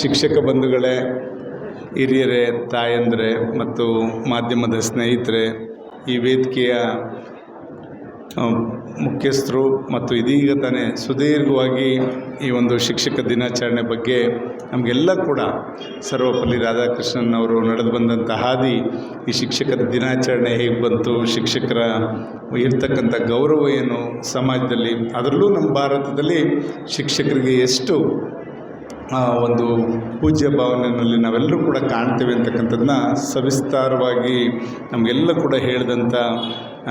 ಶಿಕ್ಷಕ ಬಂಧುಗಳೇ, ಹಿರಿಯರೇ, ತಾಯಂದರೆ ಮತ್ತು ಮಾಧ್ಯಮದ ಸ್ನೇಹಿತರೆ, ಈ ವೇದಿಕೆಯ ಮುಖ್ಯಸ್ಥರು ಮತ್ತು ಇದೀಗ ತಾನೇ ಸುದೀರ್ಘವಾಗಿ ಈ ಒಂದು ಶಿಕ್ಷಕ ದಿನಾಚರಣೆ ಬಗ್ಗೆ ನಮಗೆಲ್ಲ ಕೂಡ ಸರ್ವಪಲ್ಲಿ ರಾಧಾಕೃಷ್ಣನ್ ಅವರು ನಡೆದು ಬಂದಂಥ ಹಾದಿ, ಈ ಶಿಕ್ಷಕರ ದಿನಾಚರಣೆ ಹೇಗೆ ಬಂತು, ಶಿಕ್ಷಕರ ಇರ್ತಕ್ಕಂಥ ಗೌರವ ಏನು ಸಮಾಜದಲ್ಲಿ, ಅದರಲ್ಲೂ ನಮ್ಮ ಭಾರತದಲ್ಲಿ ಶಿಕ್ಷಕರಿಗೆ ಎಷ್ಟು ಒಂದು ಪೂಜ್ಯ ಭಾವನೆಯಲ್ಲಿ ನಾವೆಲ್ಲರೂ ಕೂಡ ಕಾಣ್ತೇವೆ ಅಂತಕ್ಕಂಥದ್ದನ್ನ ಸವಿಸ್ತಾರವಾಗಿ ನಮಗೆಲ್ಲ ಕೂಡ ಹೇಳಿದಂಥ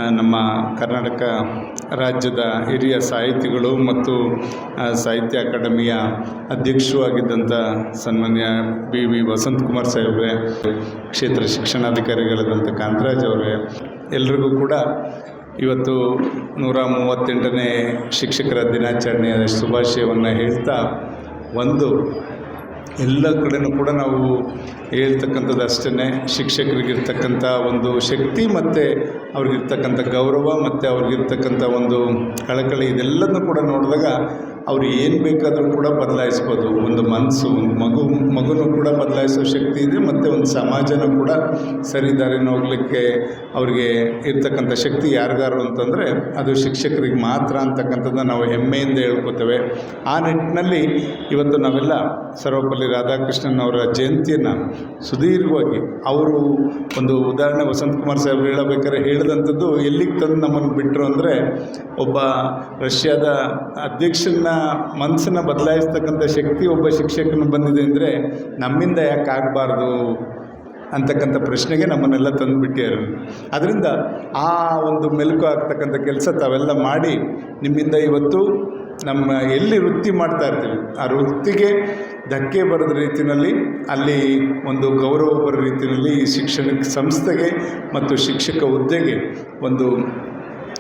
ನಮ್ಮ ಕರ್ನಾಟಕ ರಾಜ್ಯದ ಹಿರಿಯ ಸಾಹಿತಿಗಳು ಮತ್ತು ಸಾಹಿತ್ಯ ಅಕಾಡೆಮಿಯ ಅಧ್ಯಕ್ಷರು ಆಗಿದ್ದಂಥ ಸನ್ಮಾನ್ಯ ಬಿ ವಿ ವಸಂತಕುಮಾರ್ ಸಾಹೇಬ್ರೆ, ಕ್ಷೇತ್ರ ಶಿಕ್ಷಣಾಧಿಕಾರಿಗಳಾದಂಥ ಕಾಂತರಾಜ್ ಅವರೇ, ಎಲ್ರಿಗೂ ಕೂಡ ಇವತ್ತು ನೂರ ಮೂವತ್ತೆಂಟನೇ ಶಿಕ್ಷಕರ ದಿನಾಚರಣೆಯ ಶುಭಾಶಯವನ್ನು ಹೇಳ್ತಾ ಒಂದು. ಎಲ್ಲ ಕಡೆನೂ ಕೂಡ ನಾವು ಹೇಳ್ತಕ್ಕಂಥದ್ದು ಅಷ್ಟೇ ಶಿಕ್ಷಕರಿಗಿರ್ತಕ್ಕಂಥ ಒಂದು ಶಕ್ತಿ ಮತ್ತು ಅವ್ರಿಗಿರ್ತಕ್ಕಂಥ ಗೌರವ ಮತ್ತು ಅವ್ರಿಗಿರ್ತಕ್ಕಂಥ ಒಂದು ಕಳಕಳಿ ಇದೆಲ್ಲದನ್ನು ಕೂಡ ನೋಡಿದಾಗ ಅವ್ರು ಏನು ಬೇಕಾದರೂ ಕೂಡ ಬದಲಾಯಿಸ್ಬೋದು. ಒಂದು ಮನಸ್ಸು ಒಂದು ಮಗು, ಮಗುನೂ ಕೂಡ ಬದಲಾಯಿಸೋ ಶಕ್ತಿ ಇದೆ, ಮತ್ತು ಒಂದು ಸಮಾಜನೂ ಕೂಡ ಸರಿ ಹೋಗ್ಲಿಕ್ಕೆ ಅವ್ರಿಗೆ ಇರ್ತಕ್ಕಂಥ ಶಕ್ತಿ ಯಾರಿಗಾರು ಅಂತಂದರೆ, ಅದು ಶಿಕ್ಷಕರಿಗೆ ಮಾತ್ರ ಅಂತಕ್ಕಂಥದ್ದು ನಾವು ಹೆಮ್ಮೆಯಿಂದ ಹೇಳ್ಕೊತೇವೆ. ಆ ನಿಟ್ಟಿನಲ್ಲಿ ಇವತ್ತು ನಾವೆಲ್ಲ ಸರ್ವಪಲ್ಲಿ ರಾಧಾಕೃಷ್ಣನ್ ಅವರ ಜಯಂತಿಯನ್ನು ಸುದೀರ್ಘವಾಗಿ ಅವರು ಒಂದು ಉದಾಹರಣೆ ವಸಂತಕುಮಾರ್ ಸಾಹೇಬ್ ಹೇಳಬೇಕಾದ್ರೆ ಹೇಳಿದಂಥದ್ದು ಎಲ್ಲಿಗೆ ತಂದು ನಮ್ಮನ್ನು ಬಿಟ್ಟರು ಅಂದರೆ, ಒಬ್ಬ ರಷ್ಯಾದ ಅಧ್ಯಕ್ಷನ ಮನಸ್ಸನ್ನು ಬದಲಾಯಿಸ್ತಕ್ಕಂಥ ಶಕ್ತಿ ಒಬ್ಬ ಶಿಕ್ಷಕನ ಬಂದಿದೆ ಅಂದರೆ ನಮ್ಮಿಂದ ಯಾಕೆ ಆಗಬಾರ್ದು ಅಂತಕ್ಕಂಥ ಪ್ರಶ್ನೆಗೆ ನಮ್ಮನ್ನೆಲ್ಲ ತಂದುಬಿಟ್ಟಿದ್ದಾರೆ. ಅದರಿಂದ ಆ ಒಂದು ಮೆಲುಕು ಆಗ್ತಕ್ಕಂಥ ಕೆಲಸ ತಾವೆಲ್ಲ ಮಾಡಿ ನಿಮ್ಮಿಂದ ಇವತ್ತು ನಮ್ಮ ಎಲ್ಲಿ ವೃತ್ತಿ ಮಾಡ್ತಾ ಇರ್ತೀವಿ, ಆ ವೃತ್ತಿಗೆ ಧಕ್ಕೆ ಬರದ ರೀತಿಯಲ್ಲಿ ಅಲ್ಲಿ ಒಂದು ಗೌರವ ಬರೋ ರೀತಿಯಲ್ಲಿ ಈ ಶಿಕ್ಷಣ ಸಂಸ್ಥೆಗೆ ಮತ್ತು ಶಿಕ್ಷಕ ಹುದ್ದೆಗೆ ಒಂದು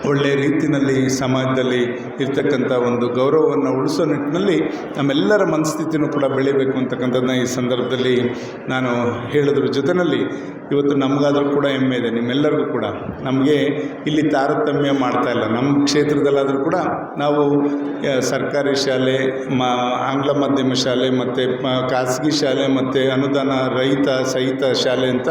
ಒಳ್ಳೆಯ ರೀತಿಯಲ್ಲಿ ಸಮಾಜದಲ್ಲಿ ಇರ್ತಕ್ಕಂಥ ಒಂದು ಗೌರವವನ್ನು ಉಳಿಸೋ ನಿಟ್ಟಿನಲ್ಲಿ ನಮ್ಮೆಲ್ಲರ ಮನಸ್ಥಿತಿನೂ ಕೂಡ ಬೆಳಿಬೇಕು ಅಂತಕ್ಕಂಥದ್ದನ್ನ ಈ ಸಂದರ್ಭದಲ್ಲಿ ನಾನು ಹೇಳೋದ್ರ ಜೊತೆಯಲ್ಲಿ ಇವತ್ತು ನಮಗಾದರೂ ಕೂಡ ಹೆಮ್ಮೆ ಇದೆ, ನಿಮ್ಮೆಲ್ಲರಿಗೂ ಕೂಡ. ನಮಗೆ ಇಲ್ಲಿ ತಾರತಮ್ಯ ಮಾಡ್ತಾ ಇಲ್ಲ. ನಮ್ಮ ಕ್ಷೇತ್ರದಲ್ಲಾದರೂ ಕೂಡ ನಾವು ಸರ್ಕಾರಿ ಶಾಲೆ, ಮಾ, ಆಂಗ್ಲ ಮಾಧ್ಯಮ ಶಾಲೆ ಮತ್ತು ಖಾಸಗಿ ಶಾಲೆ ಮತ್ತು ಅನುದಾನ ರಹಿತ, ಸಹಿತ ಶಾಲೆ ಅಂತ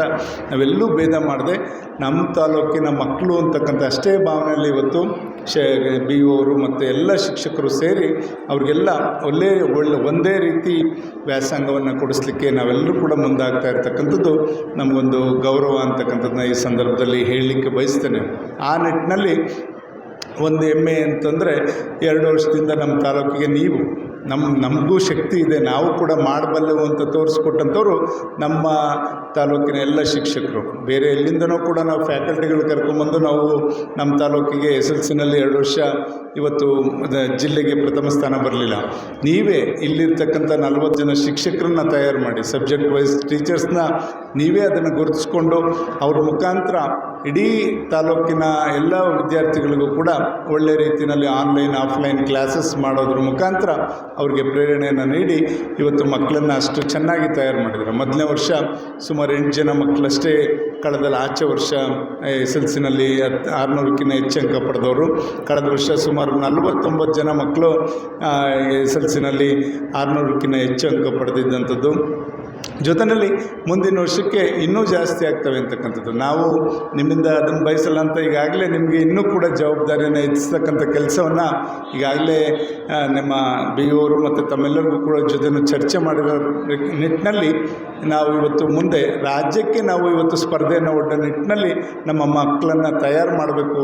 ನಾವೆಲ್ಲೂ ಭೇದ ಮಾಡದೆ ನಮ್ಮ ತಾಲೂಕಿನ ಮಕ್ಕಳು ಅಂತಕ್ಕಂಥ ಅಷ್ಟೇ ಭಾವನೆಯಲ್ಲಿ ಇವತ್ತು ಶ ಬಿ ಅವರು ಮತ್ತು ಎಲ್ಲ ಶಿಕ್ಷಕರು ಸೇರಿ ಅವ್ರಿಗೆಲ್ಲ ಒಳ್ಳೆ ಒಳ್ಳೆ ಒಂದೇ ರೀತಿ ವ್ಯಾಸಂಗವನ್ನು ಕೊಡಿಸ್ಲಿಕ್ಕೆ ನಾವೆಲ್ಲರೂ ಕೂಡ ಮುಂದಾಗ್ತಾ ಇರ್ತಕ್ಕಂಥದ್ದು ನಮಗೊಂದು ಗೌರವ ಅಂತಕ್ಕಂಥದ್ದನ್ನ ಈ ಸಂದರ್ಭದಲ್ಲಿ ಹೇಳಲಿಕ್ಕೆ ಬಯಸ್ತೇನೆ. ಆ ನಿಟ್ಟಿನಲ್ಲಿ ಒಂದು ಹೆಮ್ಮೆ ಅಂತಂದರೆ ಎರಡು ವರ್ಷದಿಂದ ನಮ್ಮ ತಾಲೂಕಿಗೆ ನೀವು ನಮ್ಮ ನಮಗೂ ಶಕ್ತಿ ಇದೆ, ನಾವು ಕೂಡ ಮಾಡಬಲ್ಲೆವು ಅಂತ ತೋರಿಸ್ಕೊಟ್ಟಂಥವ್ರು ನಮ್ಮ ತಾಲೂಕಿನ ಎಲ್ಲ ಶಿಕ್ಷಕರು. ಬೇರೆ ಎಲ್ಲಿಂದನೂ ಕೂಡ ನಾವು ಫ್ಯಾಕಲ್ಟಿಗಳು ಕರ್ಕೊಂಬಂದು ನಾವು ನಮ್ಮ ತಾಲೂಕಿಗೆ ಎಸ್ ಎಲ್ ಸಿನಲ್ಲಿ ಎರಡು ವರ್ಷ ಇವತ್ತು ಜಿಲ್ಲೆಗೆ ಪ್ರಥಮ ಸ್ಥಾನ ಬರಲಿಲ್ಲ. ನೀವೇ ಇಲ್ಲಿರ್ತಕ್ಕಂಥ ನಲವತ್ತು ಜನ ಶಿಕ್ಷಕರನ್ನ ತಯಾರು ಮಾಡಿ, ಸಬ್ಜೆಕ್ಟ್ ವೈಸ್ ಟೀಚರ್ಸ್ನ ನೀವೇ ಅದನ್ನು ಗುರುತಿಸ್ಕೊಂಡು ಅವ್ರ ಮುಖಾಂತರ ಇಡೀ ತಾಲೂಕಿನ ಎಲ್ಲ ವಿದ್ಯಾರ್ಥಿಗಳಿಗೂ ಕೂಡ ಒಳ್ಳೆ ರೀತಿಯಲ್ಲಿ ಆನ್ಲೈನ್ ಆಫ್ಲೈನ್ ಕ್ಲಾಸಸ್ ಮಾಡೋದ್ರ ಮುಖಾಂತರ ಅವ್ರಿಗೆ ಪ್ರೇರಣೆಯನ್ನು ನೀಡಿ ಇವತ್ತು ಮಕ್ಕಳನ್ನು ಅಷ್ಟು ಚೆನ್ನಾಗಿ ತಯಾರು ಮಾಡಿದ್ರು ಮೊದಲನೇ ವರ್ಷ ಸುಮಾರು ಎಂಟು ಜನ ಮಕ್ಕಳಷ್ಟೇ ಕಳೆದಲ್ಲಿ ಆಚೆ ವರ್ಷ ಎಸ್ ಎಲ್ ಸಿನಲ್ಲಿ ಹತ್ತು ಆರುನೂರಕ್ಕಿಂತ ಹೆಚ್ಚು ಅಂಕ ಪಡೆದವರು. ಕಳೆದ ವರ್ಷ ಸುಮಾರು ನಲವತ್ತೊಂಬತ್ತು ಜನ ಮಕ್ಕಳು ಎಸ್ ಎಲ್ ಸಿನಲ್ಲಿ ಆರುನೂರಕ್ಕಿಂತ ಹೆಚ್ಚು ಅಂಕ ಪಡೆದಿದ್ದಂಥದ್ದು. ಜೊತೆಯಲ್ಲಿ ಮುಂದಿನ ವರ್ಷಕ್ಕೆ ಇನ್ನೂ ಜಾಸ್ತಿ ಆಗ್ತವೆ ಅಂತಕ್ಕಂಥದ್ದು. ನಾವು ನಿಮ್ಮಿಂದ ಅದನ್ನು ಬಯಸಲ್ಲ ಅಂತ ಈಗಾಗಲೇ ನಿಮಗೆ ಇನ್ನೂ ಕೂಡ ಜವಾಬ್ದಾರಿಯನ್ನು ಹೆಚ್ಚಿಸ್ತಕ್ಕಂಥ ಕೆಲಸವನ್ನು ಈಗಾಗಲೇ ನಿಮ್ಮ ಬಿ ಅವರು ಮತ್ತು ತಮ್ಮೆಲ್ಲರಿಗೂ ಕೂಡ ಜೊತೆ ಚರ್ಚೆ ಮಾಡಿರೋ ನಿಟ್ಟಿನಲ್ಲಿ ನಾವು ಇವತ್ತು ಮುಂದೆ, ರಾಜ್ಯಕ್ಕೆ ನಾವು ಇವತ್ತು ಸ್ಪರ್ಧೆಯನ್ನು ಒಡ್ಡ ನಿಟ್ಟಿನಲ್ಲಿ ನಮ್ಮ ಮಕ್ಕಳನ್ನು ತಯಾರು ಮಾಡಬೇಕು.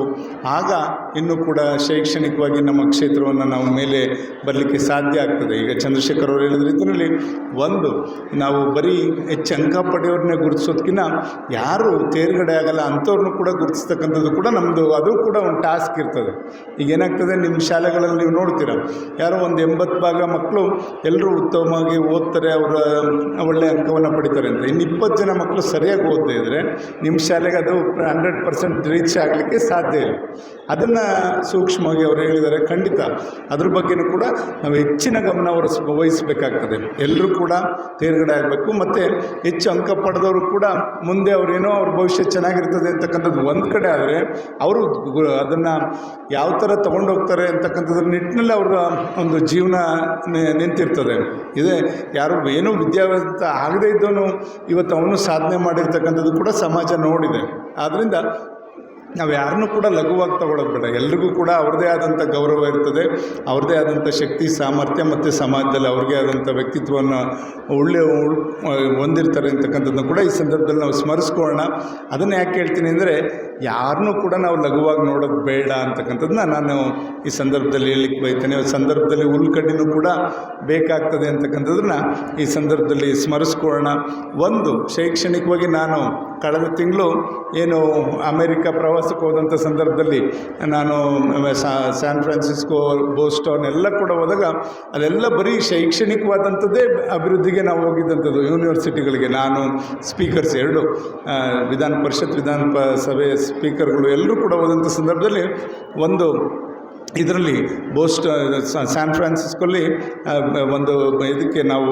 ಆಗ ಇನ್ನೂ ಕೂಡ ಶೈಕ್ಷಣಿಕವಾಗಿ ನಮ್ಮ ಕ್ಷೇತ್ರವನ್ನು ನಾವು ಮೇಲೆ ಬರಲಿಕ್ಕೆ ಸಾಧ್ಯ ಆಗ್ತದೆ. ಈಗ ಚಂದ್ರಶೇಖರ್ ಅವರು ಹೇಳಿದ ರೀತಿಯಲ್ಲಿ ಒಂದು, ನಾವು ಬರೀ ಹೆಚ್ಚು ಅಂಕ ಪಡೆಯೋರನ್ನೇ ಗುರುತಿಸೋದಕ್ಕಿಂತ ಯಾರು ತೇರ್ಗಡೆ ಆಗಲ್ಲ ಅಂಥವ್ರನ್ನೂ ಕೂಡ ಗುರುತಿಸ್ತಕ್ಕಂಥದ್ದು ಕೂಡ ನಮ್ಮದು ಅದು ಕೂಡ ಒಂದು ಟಾಸ್ಕ್ ಇರ್ತದೆ. ಈಗ ಏನಾಗ್ತದೆ, ನಿಮ್ಮ ಶಾಲೆಗಳಲ್ಲಿ ನೀವು ನೋಡ್ತೀರ, ಯಾರೋ ಒಂದು ಎಂಬತ್ತು ಭಾಗ ಮಕ್ಕಳು ಎಲ್ಲರೂ ಉತ್ತಮವಾಗಿ ಓದ್ತಾರೆ, ಅವರ ಒಳ್ಳೆಯ ಅಂಕವನ್ನು ಪಡಿತಾರೆ ಅಂತ. ಇನ್ನು ಇಪ್ಪತ್ತು ಜನ ಮಕ್ಕಳು ಸರಿಯಾಗಿ ಓದದೇ ಇದ್ದರೆ ನಿಮ್ಮ ಶಾಲೆಗೆ ಅದು ಹಂಡ್ರೆಡ್ ಪರ್ಸೆಂಟ್ ರೀಚ್ ಆಗಲಿಕ್ಕೆ ಸಾಧ್ಯ ಇಲ್ಲ. ಅದನ್ನು ಸೂಕ್ಷ್ಮವಾಗಿ ಅವರು ಹೇಳಿದ್ದಾರೆ, ಖಂಡಿತ. ಅದ್ರ ಬಗ್ಗೆನೂ ಕೂಡ ನಾವು ಹೆಚ್ಚಿನ ಗಮನ ವಹಿಸ್, ವಹಿಸಬೇಕಾಗ್ತದೆ. ಎಲ್ಲರೂ ಕೂಡ ತೇರ್ಗಡೆ ಆಗಬೇಕು ಮತ್ತು ಹೆಚ್ಚು ಅಂಕ ಪಡೆದವರು ಕೂಡ ಮುಂದೆ ಅವರೇನೋ ಅವ್ರ ಭವಿಷ್ಯ ಚೆನ್ನಾಗಿರ್ತದೆ ಅಂತ ಅಂತಕ್ಕಂಥದ್ದು ಒಂದು ಕಡೆ ಆದರೆ ಅವರು ಅದನ್ನು ಯಾವ ಥರ ತೊಗೊಂಡೋಗ್ತಾರೆ ಅಂತಕ್ಕಂಥದ್ರ ನಿಟ್ಟಿನಲ್ಲಿ ಅವರ ಒಂದು ಜೀವನ ನಿಂತಿರ್ತದೆ ಇದೇ ಯಾರು ಏನೂ ವಿದ್ಯಾಭ್ಯಾಸ ಆಗದೇ ಇದ್ದವನು ಇವತ್ತು ಅವನು ಸಾಧನೆ ಮಾಡಿರ್ತಕ್ಕಂಥದ್ದು ಕೂಡ ಸಮಾಜ ನೋಡಿದೆ. ಆದ್ದರಿಂದ ನಾವು ಯಾರನ್ನು ಕೂಡ ಲಘುವಾಗಿ ತಗೊಳ್ಳೋಕೆ ಬೇಡ ಎಲ್ರಿಗೂ ಕೂಡ ಅವ್ರದ್ದೇ ಆದಂಥ ಗೌರವ ಇರ್ತದೆ ಅವ್ರದ್ದೇ ಆದಂಥ ಶಕ್ತಿ, ಸಾಮರ್ಥ್ಯ ಮತ್ತು ಸಮಾಜದಲ್ಲಿ ಅವ್ರಿಗೆ ಆದಂಥ ವ್ಯಕ್ತಿತ್ವವನ್ನು ಒಳ್ಳೆ ಹೊಂದಿರ್ತಾರೆ ಅಂತಕ್ಕಂಥದ್ದನ್ನು ಕೂಡ ಈ ಸಂದರ್ಭದಲ್ಲಿ ನಾವು ಸ್ಮರಿಸ್ಕೊಳ್ಳೋಣ. ಅದನ್ನು ಯಾಕೆ ಹೇಳ್ತೀನಿ ಅಂದರೆ ಯಾರನ್ನೂ ಕೂಡ ನಾವು ಲಘುವಾಗಿ ನೋಡೋದು ಬೇಡ ಅಂತಕ್ಕಂಥದ್ದನ್ನ ನಾನು ಈ ಸಂದರ್ಭದಲ್ಲಿ ಹೇಳಲಿಕ್ಕೆ ಬೈತೇನೆ ಈ ಸಂದರ್ಭದಲ್ಲಿ ಹುಲ್ಕಡ್ಡಿನೂ ಕೂಡ ಬೇಕಾಗ್ತದೆ ಅಂತಕ್ಕಂಥದ್ದನ್ನ ಈ ಸಂದರ್ಭದಲ್ಲಿ ಸ್ಮರಿಸ್ಕೊಳ್ಳೋಣ. ಒಂದು, ಶೈಕ್ಷಣಿಕವಾಗಿ ನಾನು ಕಳೆದ ತಿಂಗಳು ಏನು ಅಮೇರಿಕ ಪ್ರವಾಸಕ್ಕೆ ಹೋದಂಥ ಸಂದರ್ಭದಲ್ಲಿ ನಾನು ಸ್ಯಾನ್ ಫ್ರಾನ್ಸಿಸ್ಕೋ, ಬೋಸ್ಟೋನ್ ಎಲ್ಲ ಕೂಡ ಹೋದಾಗ ಅಲ್ಲೆಲ್ಲ ಬರೀ ಶೈಕ್ಷಣಿಕವಾದಂಥದ್ದೇ ಅಭಿವೃದ್ಧಿಗೆ ನಾವು ಹೋಗಿದ್ದಂಥದ್ದು. ಯೂನಿವರ್ಸಿಟಿಗಳಿಗೆ ನಾನು, ಸ್ಪೀಕರ್ಸ್ ಎರಡು ವಿಧಾನ ಪರಿಷತ್, ವಿಧಾನ ಸಭೆ ಸ್ಪೀಕರ್ಗಳು ಎಲ್ಲರೂ ಕೂಡ ಹೋದಂಥ ಸಂದರ್ಭದಲ್ಲಿ ಒಂದು ಇದರಲ್ಲಿ ಬೋಸ್ಟ್ ಸ್ಯಾನ್ ಫ್ರಾನ್ಸಿಸ್ಕೋಲ್ಲಿ ಒಂದು ಇದಕ್ಕೆ ನಾವು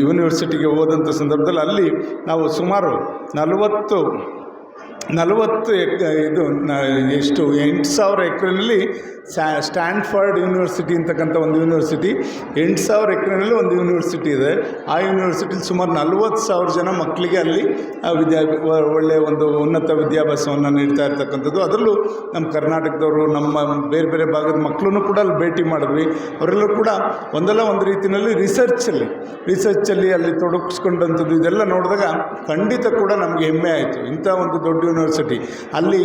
ಯೂನಿವರ್ಸಿಟಿಗೆ ಹೋದಂಥ ಸಂದರ್ಭದಲ್ಲಿ ಅಲ್ಲಿ ನಾವು ಸುಮಾರು ನಲವತ್ತು ನಲವತ್ತು ಎಕ್ ಇದು ಎಷ್ಟು, ಎಂಟು ಸಾವಿರ ಎಕರೆನಲ್ಲಿ ಸ್ಟ್ಯಾಂಡ್ಫರ್ಡ್ ಯೂನಿವರ್ಸಿಟಿ ಅಂತಕ್ಕಂಥ ಒಂದು ಯೂನಿವರ್ಸಿಟಿ, ಎಂಟು ಸಾವಿರ ಎಕರೆನಲ್ಲಿ ಒಂದು ಯೂನಿವರ್ಸಿಟಿ ಇದೆ. ಆ ಯೂನಿವರ್ಸಿಟಿಲಿ ಸುಮಾರು ನಲ್ವತ್ತು ಸಾವಿರ ಜನ ಮಕ್ಕಳಿಗೆ ಅಲ್ಲಿ ವಿದ್ಯಾ ಒಳ್ಳೆಯ ಒಂದು ಉನ್ನತ ವಿದ್ಯಾಭ್ಯಾಸವನ್ನು ನೀಡ್ತಾ ಇರ್ತಕ್ಕಂಥದ್ದು. ಅದರಲ್ಲೂ ನಮ್ಮ ಕರ್ನಾಟಕದವರು, ನಮ್ಮ ಬೇರೆ ಬೇರೆ ಭಾಗದ ಮಕ್ಕಳನ್ನು ಕೂಡ ಅಲ್ಲಿ ಭೇಟಿ ಮಾಡಿದ್ವಿ. ಅವರೆಲ್ಲರೂ ಕೂಡ ಒಂದಲ್ಲ ಒಂದು ರೀತಿಯಲ್ಲಿ ರಿಸರ್ಚಲ್ಲಿ ರಿಸರ್ಚಲ್ಲಿ ಅಲ್ಲಿ ತೊಡಗಿಸ್ಕೊಂಡಂಥದ್ದು ಇದೆಲ್ಲ ನೋಡಿದಾಗ ಖಂಡಿತ ಕೂಡ ನಮಗೆ ಹೆಮ್ಮೆ ಆಯಿತು. ಇಂಥ ಒಂದು ದೊಡ್ಡ ಯೂನಿವರ್ಸಿಟಿ ಅಲ್ಲಿ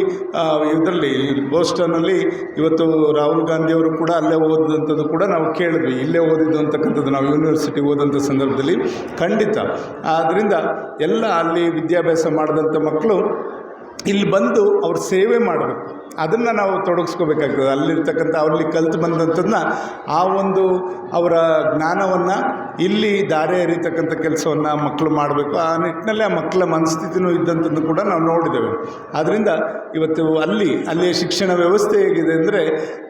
ಇದರಲ್ಲಿ ಬೋಸ್ಟನ್ನಲ್ಲಿ ಇವತ್ತು ರಾಹುಲ್ ಗಾಂಧಿಯವರು ಕೂಡ ಅಲ್ಲೇ ಓದಿದಂಥದ್ದು ಕೂಡ ನಾವು ಕೇಳಿದ್ವಿ. ಇಲ್ಲೇ ಓದಿದ್ದು ಅಂತಕ್ಕಂಥದ್ದು ನಾವು ಯೂನಿವರ್ಸಿಟಿ ಓದಂಥ ಸಂದರ್ಭದಲ್ಲಿ ಖಂಡಿತ. ಆದ್ದರಿಂದ ಎಲ್ಲ ಅಲ್ಲಿ ವಿದ್ಯಾಭ್ಯಾಸ ಮಾಡಿದಂಥ ಮಕ್ಕಳು ಇಲ್ಲಿ ಬಂದು ಅವ್ರ ಸೇವೆ ಮಾಡಬೇಕು. ಅದನ್ನು ನಾವು ತೊಡಗಿಸ್ಕೋಬೇಕಾಗ್ತದೆ. ಅಲ್ಲಿರ್ತಕ್ಕಂಥ ಅವ್ರಲ್ಲಿ ಕಲ್ತು ಬಂದಂಥದ್ದನ್ನ ಆ ಒಂದು ಅವರ ಜ್ಞಾನವನ್ನು ಇಲ್ಲಿ ದಾರೆ ಎರಿತಕ್ಕಂಥ ಕೆಲಸವನ್ನು ಮಕ್ಕಳು ಮಾಡಬೇಕು. ಆ ನಿಟ್ಟಿನಲ್ಲಿ ಆ ಮಕ್ಕಳ ಮನಸ್ಥಿತಿನೂ ಇದ್ದಂಥದ್ದು ಕೂಡ ನಾವು ನೋಡಿದ್ದೇವೆ. ಆದ್ದರಿಂದ ಇವತ್ತು ಅಲ್ಲಿ, ಅಲ್ಲಿಯ ಶಿಕ್ಷಣ ವ್ಯವಸ್ಥೆ ಹೇಗಿದೆ ಅಂದರೆ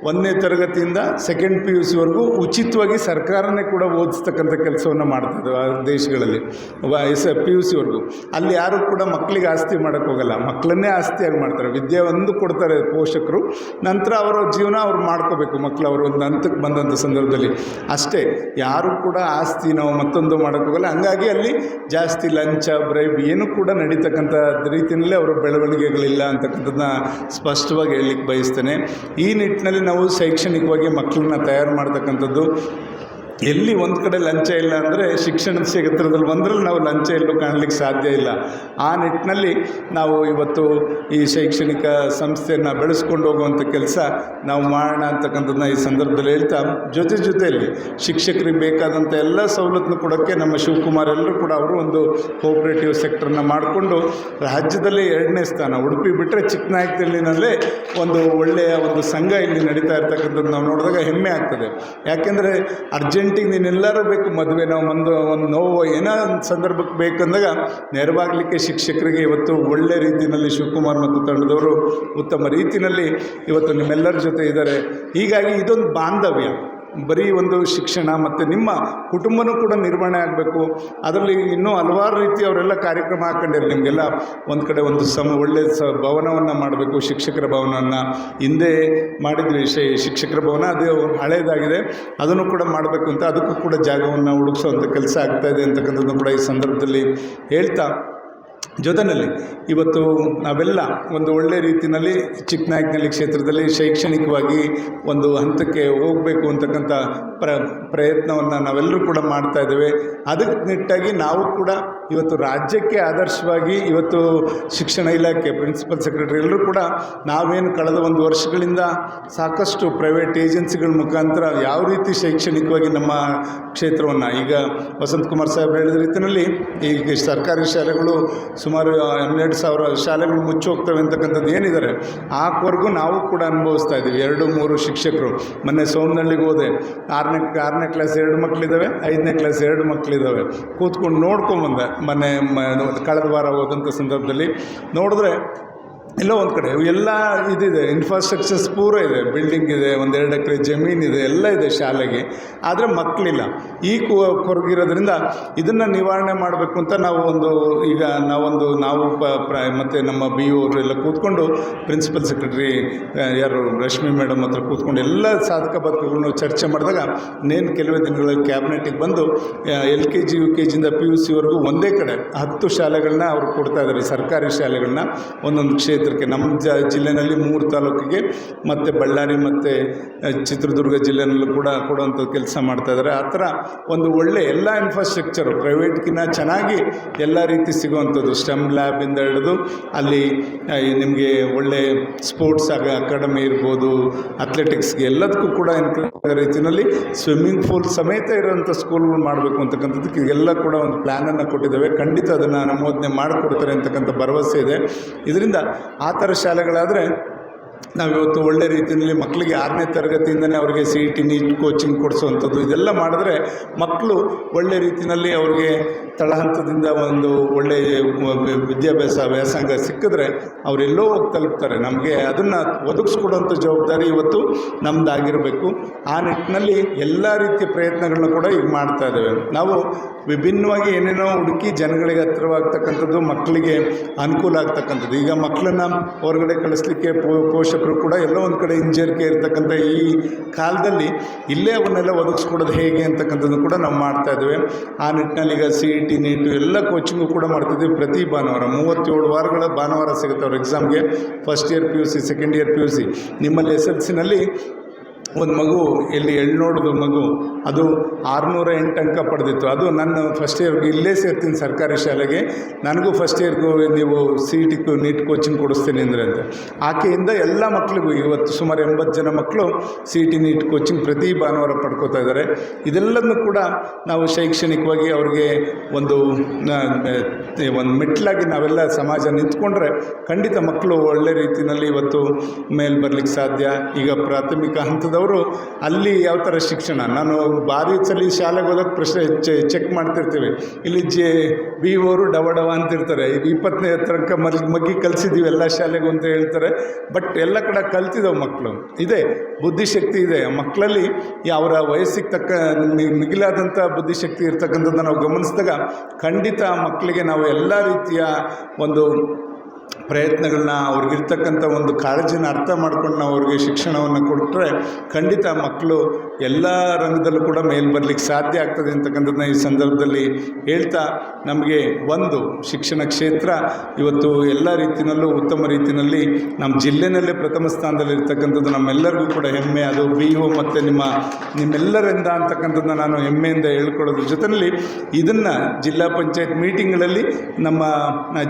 ಒಂದನೇ ತರಗತಿಯಿಂದ ಸೆಕೆಂಡ್ ಪಿ ಯು ಸಿವರೆಗೂ ಉಚಿತವಾಗಿ ಸರ್ಕಾರನೇ ಕೂಡ ಓದಿಸ್ತಕ್ಕಂಥ ಕೆಲಸವನ್ನು ಮಾಡ್ತಿದ್ದೆವು ಆ ದೇಶಗಳಲ್ಲಿ ಎಸ್ ಪಿ ಯು ಸಿವರೆಗೂ ಅಲ್ಲಿ ಯಾರು ಕೂಡ ಮಕ್ಕಳಿಗೆ ಆಸ್ತಿ ಮಾಡೋಕ್ಕೆ ಹೋಗಲ್ಲ. ಮಕ್ಕಳನ್ನೇ ಆಸ್ತಿಯಾಗಿ ಮಾಡ್ತಾರೆ. ವಿದ್ಯೆ ಒಂದು ಕೊಡ್ತಾರೆ ಪೋಷಕರು. ನಂತರ ಅವರ ಜೀವನ ಅವ್ರು ಮಾಡ್ಕೋಬೇಕು ಮಕ್ಕಳು. ಅವರು ಒಂದು ಹಂತಕ್ಕೆ ಬಂದಂಥ ಸಂದರ್ಭದಲ್ಲಿ. ಅಷ್ಟೇ, ಯಾರು ಕೂಡ ಆಸ್ತಿನೋ ಮತ್ತೊಂದು ಮಾಡೋಕ್ಕೋಗಲ್ಲ ಹಂಗಾಗಿ ಅಲ್ಲಿ ಜಾಸ್ತಿ ಲಂಚ, ಬ್ರೈಬ್ ಏನು ಕೂಡ ನಡೀತಕ್ಕಂಥ ರೀತಿಯಲ್ಲಿ ಅವರ ಬೆಳವಣಿಗೆಗಳಿಲ್ಲ ಅಂತಕ್ಕಂಥದ್ದನ್ನ ಸ್ಪಷ್ಟವಾಗಿ ಹೇಳಲಿಕ್ಕೆ ಬಯಸ್ತೇನೆ. ಈ ನಿಟ್ಟಿನಲ್ಲಿ ನಾವು ಶೈಕ್ಷಣಿಕವಾಗಿ ಮಕ್ಕಳನ್ನ ತಯಾರು ಮಾಡ್ತಕ್ಕಂಥದ್ದು ಎಲ್ಲಿ ಒಂದು ಕಡೆ ಲಂಚ ಇಲ್ಲ ಅಂದರೆ ಶಿಕ್ಷಣದ ಕ್ಷೇತ್ರದಲ್ಲಿ ಬಂದ್ರಲ್ಲಿ ನಾವು ಲಂಚ ಎಲ್ಲೂ ಕಾಣಲಿಕ್ಕೆ ಸಾಧ್ಯ ಇಲ್ಲ. ಆ ನಿಟ್ಟಿನಲ್ಲಿ ನಾವು ಇವತ್ತು ಈ ಶೈಕ್ಷಣಿಕ ಸಂಸ್ಥೆಯನ್ನು ಬೆಳೆಸ್ಕೊಂಡು ಹೋಗುವಂಥ ಕೆಲಸ ನಾವು ಮಾಡೋಣ ಅಂತಕ್ಕಂಥದ್ದನ್ನ ಈ ಸಂದರ್ಭದಲ್ಲಿ ಹೇಳ್ತಾ, ಜೊತೆ ಜೊತೆಯಲ್ಲಿ ಶಿಕ್ಷಕರಿಗೆ ಬೇಕಾದಂಥ ಎಲ್ಲ ಸವಲತ್ತನ್ನು ಕೊಡೋಕ್ಕೆ ನಮ್ಮ ಶಿವಕುಮಾರ್ ಎಲ್ಲರೂ ಕೂಡ ಅವರು ಒಂದು ಕೋಪರೇಟಿವ್ ಸೆಕ್ಟರ್ನ ಮಾಡಿಕೊಂಡು ರಾಜ್ಯದಲ್ಲೇ ಎರಡನೇ ಸ್ಥಾನ, ಉಡುಪಿ ಬಿಟ್ಟರೆ ಚಿಕ್ಕನಾಯಕಲ್ಲಿನಲ್ಲೇ ಒಂದು ಒಳ್ಳೆಯ ಒಂದು ಸಂಘ ಇಲ್ಲಿ ನಡೀತಾ ಇರ್ತಕ್ಕಂಥದ್ದು ನಾವು ನೋಡಿದಾಗ ಹೆಮ್ಮೆ ಆಗ್ತದೆ. ಯಾಕೆಂದರೆ ಅರ್ಜೆಂಟಿಗೆ ನೀನೆಲ್ಲರೂ ಬೇಕು, ಮದುವೆ ನಾವು ಒಂದು ಒಂದು ನೋವು, ಏನೋ ಒಂದು ಸಂದರ್ಭಕ್ಕೆ ಬೇಕಂದಾಗ ನೆರವಾಗಲಿಕ್ಕೆ ಶಿಕ್ಷಕರಿಗೆ ಇವತ್ತು ಒಳ್ಳೆ ರೀತಿಯಲ್ಲಿ ಶಿವಕುಮಾರ್ ಮತ್ತು ತಂಡದವರು ಉತ್ತಮ ರೀತಿಯಲ್ಲಿ ಇವತ್ತು ನಿಮ್ಮೆಲ್ಲರ ಜೊತೆ ಇದ್ದಾರೆ. ಹೀಗಾಗಿ ಇದೊಂದು ಬಾಂಧವ್ಯ. ಬರೀ ಒಂದು ಶಿಕ್ಷಣ ಮತ್ತು ನಿಮ್ಮ ಕುಟುಂಬನೂ ಕೂಡ ನಿರ್ವಹಣೆ ಆಗಬೇಕು. ಅದರಲ್ಲಿ ಇನ್ನೂ ಹಲವಾರು ರೀತಿ ಅವರೆಲ್ಲ ಕಾರ್ಯಕ್ರಮ ಹಾಕ್ಕೊಂಡಿರಿ ನಿಮಗೆಲ್ಲ. ಒಂದು ಕಡೆ ಒಂದು ಸಮ ಒಳ್ಳೆಯ ಸ, ಭವನವನ್ನು ಮಾಡಬೇಕು, ಶಿಕ್ಷಕರ ಭವನವನ್ನು. ಹಿಂದೆ ಮಾಡಿದ್ವಿ ಶೈ, ಶಿಕ್ಷಕರ ಭವನ, ಅದು ಹಳೇದಾಗಿದೆ. ಅದನ್ನು ಕೂಡ ಮಾಡಬೇಕು ಅಂತ, ಅದಕ್ಕೂ ಕೂಡ ಜಾಗವನ್ನು ಹುಡುಕಿಸುವಂಥ ಕೆಲಸ ಆಗ್ತಾಯಿದೆ ಅಂತಕ್ಕಂಥದ್ದು ಕೂಡ ಈ ಸಂದರ್ಭದಲ್ಲಿ ಹೇಳ್ತಾ ಜೊತೆಯಲ್ಲಿ ಇವತ್ತು ನಾವೆಲ್ಲ ಒಂದು ಒಳ್ಳೆ ರೀತಿಯಲ್ಲಿ ಚಿಕ್ಕನಾಯಕನಹಳ್ಳಿ ಕ್ಷೇತ್ರದಲ್ಲಿ ಶೈಕ್ಷಣಿಕವಾಗಿ ಒಂದು ಹಂತಕ್ಕೆ ಹೋಗಬೇಕು ಅಂತಕ್ಕಂಥ ಪ್ರ ಪ್ರಯತ್ನವನ್ನು ನಾವೆಲ್ಲರೂ ಕೂಡ ಮಾಡ್ತಾ ಇದ್ದೇವೆ. ಅದಕ್ಕೆ ನಿಟ್ಟಾಗಿ ನಾವು ಕೂಡ ಇವತ್ತು ರಾಜ್ಯಕ್ಕೆ ಆದರ್ಶವಾಗಿ ಇವತ್ತು ಶಿಕ್ಷಣ ಇಲಾಖೆ ಪ್ರಿನ್ಸಿಪಲ್ ಸೆಕ್ರೆಟರಿ ಎಲ್ಲರೂ ಕೂಡ ನಾವೇನು ಕಳೆದ ಒಂದು ವರ್ಷಗಳಿಂದ ಸಾಕಷ್ಟು ಪ್ರೈವೇಟ್ ಏಜೆನ್ಸಿಗಳ ಮುಖಾಂತರ ಯಾವ ರೀತಿ ಶೈಕ್ಷಣಿಕವಾಗಿ ನಮ್ಮ ಕ್ಷೇತ್ರವನ್ನು, ಈಗ ವಸಂತ್ ಕುಮಾರ್ ಸಾಹೇಬ್ ಹೇಳಿದ ರೀತಿಯಲ್ಲಿ ಈಗ ಸರ್ಕಾರಿ ಶಾಲೆಗಳು ಸುಮಾರು ಹನ್ನೆರಡು ಸಾವಿರ ಶಾಲೆಗಳು ಮುಚ್ಚಿ ಹೋಗ್ತವೆ ಅಂತಕ್ಕಂಥದ್ದು ಏನಿದ್ದಾರೆ ಆಕವರೆಗೂ ನಾವು ಕೂಡ ಅನುಭವಿಸ್ತಾ ಇದ್ದೀವಿ. ಎರಡು, ಮೂರು ಶಿಕ್ಷಕರು. ಮೊನ್ನೆ ಸೋಮನಹಳ್ಳಿಗೆ ಹೋದೆ. ಆರನೇ ಆರನೇ ಕ್ಲಾಸ್ ಎರಡು ಮಕ್ಕಳಿದ್ದಾವೆ ಐದನೇ ಕ್ಲಾಸ್ ಎರಡು ಮಕ್ಕಳಿದ್ದಾವೆ ಕೂತ್ಕೊಂಡು ನೋಡ್ಕೊಂಬಂದೆ ಮೊನ್ನೆ ಮ ಕಳೆದ ವಾರ ಹೋದಂಥ ಸಂದರ್ಭದಲ್ಲಿ ನೋಡಿದ್ರೆ ಎಲ್ಲೋ ಒಂದು ಕಡೆ, ಎಲ್ಲ ಇದಿದೆ ಇನ್ಫ್ರಾಸ್ಟ್ರಕ್ಚರ್ಸ್ ಪೂರ ಇದೆ ಬಿಲ್ಡಿಂಗ್ ಇದೆ ಒಂದೆರಡು ಎಕರೆ ಜಮೀನಿದೆ ಎಲ್ಲ ಇದೆ ಶಾಲೆಗೆ, ಆದರೆ ಮಕ್ಕಳಿಲ್ಲ ಈ ಕೊರಗಿರೋದ್ರಿಂದ ಇದನ್ನು ನಿವಾರಣೆ ಮಾಡಬೇಕು ಅಂತ ನಾವು ಒಂದು, ಈಗ ನಾವೊಂದು, ನಾವು ಪ ಮತ್ತು ನಮ್ಮ ಬಿ ಎಲ್ಲ ಕೂತ್ಕೊಂಡು ಪ್ರಿನ್ಸಿಪಲ್ ಸೆಕ್ರೆಟ್ರಿ ಯಾರು, ರಶ್ಮಿ ಮೇಡಮ್ ಹತ್ರ ಕೂತ್ಕೊಂಡು ಎಲ್ಲ ಸಾಧಕ ಬಾಧಕಗಳನ್ನು ಚರ್ಚೆ ಮಾಡಿದಾಗ ನೇನು ಕೆಲವೇ ದಿನಗಳಲ್ಲಿ ಕ್ಯಾಬಿನೆಟಿಗೆ ಬಂದು L K G, U K ಜಿಯಿಂದ P U ಸಿವರೆಗೂ ಒಂದೇ ಕಡೆ ಹತ್ತು ಶಾಲೆಗಳನ್ನ ಅವರು ಕೊಡ್ತಾ ಇದ್ದಾರೆ ಸರ್ಕಾರಿ ಶಾಲೆಗಳನ್ನ ಒಂದೊಂದು ಕ್ಷೇತ್ರಕ್ಕೆ ನಮ್ಮ ಜ ಜಿಲ್ಲೆನಲ್ಲಿ ಮೂರು ತಾಲೂಕಿಗೆ ಮತ್ತು ಬಳ್ಳಾರಿ ಮತ್ತು ಚಿತ್ರದುರ್ಗ ಜಿಲ್ಲೆನಲ್ಲೂ ಕೂಡ ಕೊಡುವಂಥ ಕೆಲಸ ಮಾಡ್ತಾ ಇದ್ದಾರೆ. ಆ ಥರ ಒಂದು ಒಳ್ಳೆ ಎಲ್ಲ ಇನ್ಫ್ರಾಸ್ಟ್ರಕ್ಚರು ಪ್ರೈವೇಟ್ಗಿನ್ನ ಚೆನ್ನಾಗಿ ಎಲ್ಲ ರೀತಿ ಸಿಗುವಂಥದ್ದು. ಸ್ಟೆಮ್ ಲ್ಯಾಬಿಂದ ಹಿಡಿದು ಅಲ್ಲಿ ನಿಮಗೆ ಒಳ್ಳೆ ಸ್ಪೋರ್ಟ್ಸ್ ಆಗ ಅಕಾಡೆಮಿ ಇರ್ಬೋದು ಅಥ್ಲೆಟಿಕ್ಸ್ಗೆ ಎಲ್ಲದಕ್ಕೂ ಕೂಡ ಇನ್ಕ್ಲೂಡ್ ರೀತಿಯಲ್ಲಿ ಸ್ವಿಮ್ಮಿಂಗ್ ಪೂಲ್ ಸಮೇತ ಇರೋಂಥ ಸ್ಕೂಲ್ಗಳು ಮಾಡಬೇಕು ಅಂತಕ್ಕಂಥದ್ದಕ್ಕೆ ಇದೆಲ್ಲ ಕೂಡ ಒಂದು ಪ್ಲ್ಯಾನನ್ನು ಕೊಟ್ಟಿದ್ದೇವೆ. ಖಂಡಿತ ಅದನ್ನು ಅನುಮೋದನೆ ಮಾಡಿಕೊಡ್ತಾರೆ ಅಂತಕ್ಕಂಥ ಭರವಸೆ ಇದೆ. ಇದರಿಂದ ಆ ಥರ ಶಾಲೆಗಳಾದರೆ ನಾವಿವತ್ತು ಒಳ್ಳೆ ರೀತಿಯಲ್ಲಿ ಮಕ್ಕಳಿಗೆ ಆರನೇ ತರಗತಿಯಿಂದನೇ ಅವರಿಗೆ C E T NEET coaching ಕೊಡಿಸುವಂಥದ್ದು ಇದೆಲ್ಲ ಮಾಡಿದ್ರೆ ಮಕ್ಕಳು ಒಳ್ಳೆ ರೀತಿಯಲ್ಲಿ ಅವ್ರಿಗೆ ತಳಹಂತದಿಂದ ಒಂದು ಒಳ್ಳೆಯ ವಿದ್ಯಾಭ್ಯಾಸ, ವ್ಯಾಸಂಗ ಸಿಕ್ಕಿದ್ರೆ ಅವರೆಲ್ಲೋ ಹೋಗಿ ತಲುಪ್ತಾರೆ. ನಮಗೆ ಅದನ್ನು ಒದಗಿಸ್ಕೊಡುವಂಥ ಜವಾಬ್ದಾರಿ ಇವತ್ತು ನಮ್ಮದಾಗಿರಬೇಕು ಆ ನಿಟ್ಟಿನಲ್ಲಿ ಎಲ್ಲ ರೀತಿಯ ಪ್ರಯತ್ನಗಳನ್ನ ಕೂಡ ಈಗ ಮಾಡ್ತಾ ಇದ್ದೇವೆ. ನಾವು ವಿಭಿನ್ನವಾಗಿ ಏನೇನೋ ಹುಡುಕಿ ಜನಗಳಿಗೆ ಹತ್ತಿರವಾಗ್ತಕ್ಕಂಥದ್ದು ಮಕ್ಕಳಿಗೆ ಅನುಕೂಲ ಆಗ್ತಕ್ಕಂಥದ್ದು. ಈಗ ಮಕ್ಕಳನ್ನು ಹೊರಗಡೆ ಕಳಿಸ್ಲಿಕ್ಕೆ ಪೋಷಕರು ಕೂಡ ಎಲ್ಲೋ ಒಂದು ಕಡೆ ಹಿಂಜರಿಕೆ ಇರ್ತಕ್ಕಂಥ ಈ ಕಾಲದಲ್ಲಿ ಇಲ್ಲೇ ಅವನ್ನೆಲ್ಲ ಒದಗಿಸ್ಕೊಡೋದು ಹೇಗೆ ಅಂತಕ್ಕಂಥದ್ದು ಕೂಡ ನಾವು ಮಾಡ್ತಾ ಇದ್ದೇವೆ. ಆ ನಿಟ್ಟಿನಲ್ಲಿ ಈಗ ಸಿ ಇ ಟಿ ನೀಟು ಎಲ್ಲ ಕೋಚಿಂಗು ಕೂಡ ಮಾಡ್ತಿದ್ದೀವಿ ಪ್ರತಿ ಭಾನುವಾರ. ಮೂವತ್ತೇಳು ವಾರಗಳ ಭಾನುವಾರ ಸಿಗುತ್ತೆ ಅವ್ರ ಎಕ್ಸಾಮ್ಗೆ first year P U C second year P U C ನಿಮ್ಮಲ್ಲಿ ಎಸ್ ಎಲ್ ಸಿನಲ್ಲಿ ಒಂದು ಮಗು, ಇಲ್ಲಿ ಎಳ್ನೋಡ್ದು ಮಗು, ಅದು ಆರುನೂರ ಎಂಟು ಅಂಕ ಪಡೆದಿತ್ತು. ಅದು ನನ್ನ ಫಸ್ಟ್ ಇಯರ್ಗೆ ಇಲ್ಲೇ ಸೇರ್ತೀನಿ ಸರ್ಕಾರಿ ಶಾಲೆಗೆ. ನನಗೂ ಫಸ್ಟ್ ಇಯರ್ಗೂ ನೀವು C E T NEET coaching ಕೊಡಿಸ್ತೀನಿ ಅಂದರೆ ಅಂತ. ಆಕೆಯಿಂದ ಎಲ್ಲ ಮಕ್ಕಳಿಗೂ ಇವತ್ತು ಸುಮಾರು ಎಂಬತ್ತು ಜನ ಮಕ್ಕಳು ಸಿ ಟಿ ನೀಟ್ ಕೋಚಿಂಗ್ ಪ್ರತಿ ಭಾನುವಾರ ಪಡ್ಕೋತಾ ಇದ್ದಾರೆ. ಇದೆಲ್ಲದನ್ನು ಕೂಡ ನಾವು ಶೈಕ್ಷಣಿಕವಾಗಿ ಅವ್ರಿಗೆ ಒಂದು ಒಂದು ಮೆಟ್ಲಾಗಿ ನಾವೆಲ್ಲ ಸಮಾಜ ನಿಂತ್ಕೊಂಡ್ರೆ ಖಂಡಿತ ಮಕ್ಕಳು ಒಳ್ಳೆ ರೀತಿಯಲ್ಲಿ ಇವತ್ತು ಮೇಲೆ ಬರಲಿಕ್ಕೆ ಸಾಧ್ಯ. ಈಗ ಪ್ರಾಥಮಿಕ ಹಂತದವರು ಅಲ್ಲಿ ಯಾವ ಥರ ಶಿಕ್ಷಣ? ನಾನು ಭಾರಿ ಸಲ ಶಾಲೆಗೆ ಹೋದಾಗ ಪ್ರಶ್ನೆ ಚೆಕ್ ಮಾಡ್ತಿರ್ತೀವಿ. ಇಲ್ಲಿ ಜೆ ಬಿ ಓರು ಡವ ಡವ ಅಂತಿರ್ತಾರೆ. ಇದು ಇಪ್ಪತ್ತನೇ ತನಕ ಮಲ್, ಮಗ್ಗಿ ಕಲಿಸಿದ್ದೀವಿ ಎಲ್ಲ ಶಾಲೆಗೂ ಅಂತ ಹೇಳ್ತಾರೆ. ಬಟ್ ಎಲ್ಲ ಕಡೆ ಕಲ್ತಿದ್ದಾವೆ ಮಕ್ಕಳು ಇದೆ, ಬುದ್ಧಿಶಕ್ತಿ ಇದೆ. ಮಕ್ಕಳಲ್ಲಿ ಅವರ ವಯಸ್ಸಿಗೆ ತಕ್ಕ ಮಿಗಿಲಾದಂಥ ಬುದ್ಧಿಶಕ್ತಿ ಇರ್ತಕ್ಕಂಥದ್ದು ನಾವು ಗಮನಿಸಿದಾಗ ಖಂಡಿತ ಮಕ್ಕಳಿಗೆ ನಾವು ಎಲ್ಲ ರೀತಿಯ ಒಂದು ಪ್ರಯತ್ನಗಳನ್ನ ಅವ್ರಿಗಿರ್ತಕ್ಕಂಥ ಒಂದು ಕಾಳಜಿನ ಅರ್ಥ ಮಾಡ್ಕೊಂಡು ನಾವು ಅವ್ರಿಗೆ ಶಿಕ್ಷಣವನ್ನು ಕೊಟ್ಟರೆ ಖಂಡಿತ ಮಕ್ಕಳು ಎಲ್ಲ ರಂಗದಲ್ಲೂ ಕೂಡ ಮೇಲೆ ಬರಲಿಕ್ಕೆ ಸಾಧ್ಯ ಆಗ್ತದೆ ಅಂತಕ್ಕಂಥದ್ದನ್ನ ಈ ಸಂದರ್ಭದಲ್ಲಿ ಹೇಳ್ತಾ ನಮಗೆ ಒಂದು ಶಿಕ್ಷಣ ಕ್ಷೇತ್ರ ಇವತ್ತು ಎಲ್ಲ ರೀತಿಯಲ್ಲೂ ಉತ್ತಮ ರೀತಿಯಲ್ಲಿ ನಮ್ಮ ಜಿಲ್ಲೆನಲ್ಲೇ ಪ್ರಥಮ ಸ್ಥಾನದಲ್ಲಿ ಇರ್ತಕ್ಕಂಥದ್ದು ನಮ್ಮೆಲ್ಲರಿಗೂ ಕೂಡ ಹೆಮ್ಮೆ. ಅದು ಬಿ ಒ ಮತ್ತು ನಿಮ್ಮ ನಿಮ್ಮೆಲ್ಲರಿಂದ ಅಂತಕ್ಕಂಥದ್ದನ್ನ ನಾನು ಹೆಮ್ಮೆಯಿಂದ ಹೇಳ್ಕೊಳ್ಳೋದ್ರ ಜೊತೆಯಲ್ಲಿ ಇದನ್ನು ಜಿಲ್ಲಾ ಪಂಚಾಯತ್ ಮೀಟಿಂಗ್ಗಳಲ್ಲಿ ನಮ್ಮ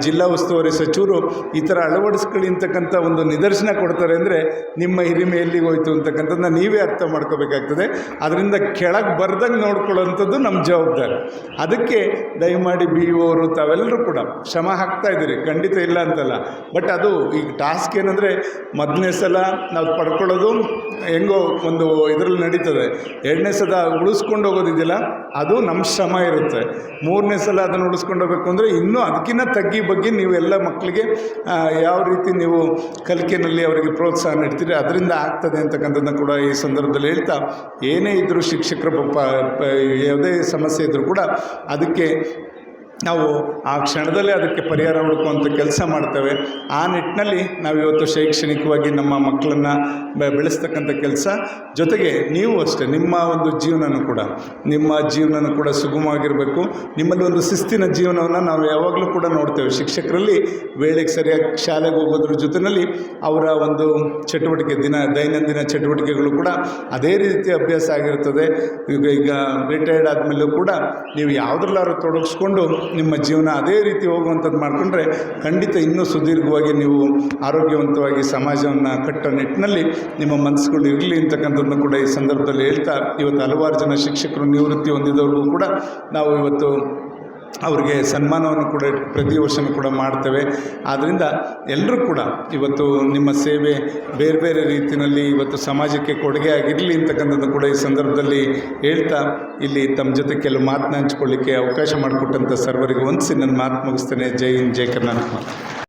ಜಿಲ್ಲಾ ಉಸ್ತುವಾರಿ ಸಚಿವರು ಈ ಥರ ಅಳವಡಿಸ್ಕೊಳ್ಳಿ ಅಂತಕ್ಕಂಥ ಒಂದು ನಿದರ್ಶನ ಕೊಡ್ತಾರೆ ಅಂದರೆ ನಿಮ್ಮ ಹಿರಿಮೆ ಎಲ್ಲಿಗೆ ಹೋಯ್ತು ಅಂತಕ್ಕಂಥದ್ದನ್ನ ನೀವೇ ಅರ್ಥ ಮಾಡ್ಕೋಬೇಕಾಗ್ತದೆ. ಅದರಿಂದ ಕೆಳಗೆ ಬರ್ದಂಗೆ ನೋಡ್ಕೊಳ್ಳೋವಂಥದ್ದು ನಮ್ಮ ಜವಾಬ್ದಾರಿ. ಅದಕ್ಕೆ ದಯಮಾಡಿ ಬಿ ಅವರು ತಾವೆಲ್ಲರೂ ಕೂಡ ಶ್ರಮ ಹಾಕ್ತಾ ಇದ್ದೀರಿ. ಖಂಡಿತ ಇಲ್ಲ ಅಂತಲ್ಲ. ಬಟ್ ಅದು ಈಗ ಟಾಸ್ಕ್ ಏನಂದರೆ ಮೊದಲನೇ ಸಲ ನಾವು ಪಡ್ಕೊಳ್ಳೋದು ಹೆಂಗೋ ಒಂದು ಇದರಲ್ಲಿ ನಡೀತದೆ. ಎರಡನೇ ಸಲ ಉಳಿಸ್ಕೊಂಡು ಹೋಗೋದಿದೆಯಲ್ಲ ಅದು ನಮ್ಮ ಶ್ರಮ ಇರುತ್ತೆ. ಮೂರನೇ ಸಲ ಅದನ್ನು ಉಳಿಸ್ಕೊಂಡು ಹೋಗಬೇಕು ಅಂದರೆ ಇನ್ನೂ ಅದಕ್ಕಿಂತ ತಗ್ಗಿ ಬಗ್ಗೆ ನೀವೆಲ್ಲ ಮಕ್ಕಳಿಗೆ ಯಾವ ರೀತಿ ನೀವು ಕಲಿಕೆಯಲ್ಲಿ ಅವರಿಗೆ ಪ್ರೋತ್ಸಾಹ ನೀಡ್ತೀರಿ, ಅದರಿಂದ ಆಗ್ತದೆ ಅಂತಕ್ಕಂಥದ್ದನ್ನು ಕೂಡ ಈ ಸಂದರ್ಭದಲ್ಲಿ ಹೇಳ್ತಾ, ಏನೇ ಇದ್ದರೂ ಶಿಕ್ಷಕರ ಪ, ಯಾವುದೇ ಸಮಸ್ಯೆ ಇದ್ದರೂ ಕೂಡ ಅದಕ್ಕೆ ನಾವು ಆ ಕ್ಷಣದಲ್ಲೇ ಅದಕ್ಕೆ ಪರಿಹಾರ ಹುಡುಕುವಂಥ ಕೆಲಸ ಮಾಡ್ತೇವೆ. ಆ ನಿಟ್ಟಿನಲ್ಲಿ ನಾವು ಇವತ್ತು ಶೈಕ್ಷಣಿಕವಾಗಿ ನಮ್ಮ ಮಕ್ಕಳನ್ನು ಬೆಳೆಸ್ತಕ್ಕಂಥ ಕೆಲಸ. ಜೊತೆಗೆ ನೀವು ಅಷ್ಟೇ, ನಿಮ್ಮ ಒಂದು ಜೀವನನೂ ಕೂಡ, ನಿಮ್ಮ ಜೀವನನೂ ಕೂಡ ಸುಗಮವಾಗಿರಬೇಕು. ನಿಮ್ಮಲ್ಲಿ ಒಂದು ಶಿಸ್ತಿನ ಜೀವನವನ್ನು ನಾವು ಯಾವಾಗಲೂ ಕೂಡ ನೋಡ್ತೇವೆ. ಶಿಕ್ಷಕರಲ್ಲಿ ವೇಳೆಗೆ ಸರಿಯಾಗಿ ಶಾಲೆಗೆ ಹೋಗೋದ್ರ ಜೊತೆಯಲ್ಲಿ ಅವರ ಒಂದು ಚಟುವಟಿಕೆ, ದಿನ, ದೈನಂದಿನ ಚಟುವಟಿಕೆಗಳು ಕೂಡ ಅದೇ ರೀತಿ ಅಭ್ಯಾಸ ಆಗಿರ್ತದೆ. ಈಗ ಈಗ ರಿಟೈರ್ಡ್ ಆದಮೇಲೂ ಕೂಡ ನೀವು ಯಾವುದ್ರಲ್ಲಾದ್ರೂ ತೊಡಗಿಸ್ಕೊಂಡು ನಿಮ್ಮ ಜೀವನ ಅದೇ ರೀತಿ ಹೋಗುವಂಥದ್ದು ಮಾಡಿಕೊಂಡ್ರೆ ಖಂಡಿತ ಇನ್ನೂ ಸುದೀರ್ಘವಾಗಿ ನೀವು ಆರೋಗ್ಯವಂತವಾಗಿ ಸಮಾಜವನ್ನು ಕಟ್ಟೋ ನಿಟ್ಟಿನಲ್ಲಿ ನಿಮ್ಮ ಮನಸ್ಸುಗಳು ಇರಲಿ ಅಂತಕ್ಕಂಥದ್ದನ್ನು ಕೂಡ ಈ ಸಂದರ್ಭದಲ್ಲಿ ಹೇಳ್ತಾ, ಇವತ್ತು ಹಲವಾರು ಜನ ಶಿಕ್ಷಕರು ನಿವೃತ್ತಿ ಹೊಂದಿದವ್ರಿಗೂ ಕೂಡ ನಾವು ಇವತ್ತು ಅವ್ರಿಗೆ ಸನ್ಮಾನವನ್ನು ಕೂಡ ಪ್ರತಿ ವರ್ಷವೂ ಕೂಡ ಮಾಡ್ತೇವೆ. ಆದ್ದರಿಂದ ಎಲ್ಲರೂ ಕೂಡ ಇವತ್ತು ನಿಮ್ಮ ಸೇವೆ ಬೇರೆ ಬೇರೆ ರೀತಿಯಲ್ಲಿ ಇವತ್ತು ಸಮಾಜಕ್ಕೆ ಕೊಡುಗೆ ಆಗಿರಲಿ ಅಂತಕ್ಕಂಥದ್ದು ಕೂಡ ಈ ಸಂದರ್ಭದಲ್ಲಿ ಹೇಳ್ತಾ ಇಲ್ಲಿ ತಮ್ಮ ಜೊತೆ ಕೆಲವು ಮಾತನ್ನ ಹಂಚ್ಕೊಳ್ಳಿಕ್ಕೆ ಅವಕಾಶ ಮಾಡಿಕೊಟ್ಟಂಥ ಸರ್ವರಿಗೂ ಹೊಂದಿಸಿ ನನ್ನ ಮಾತು ಮುಗಿಸ್ತೇನೆ. ಜೈ ಹಿಂದ್, ಜೈ ಕರ್ನಾಟಕ.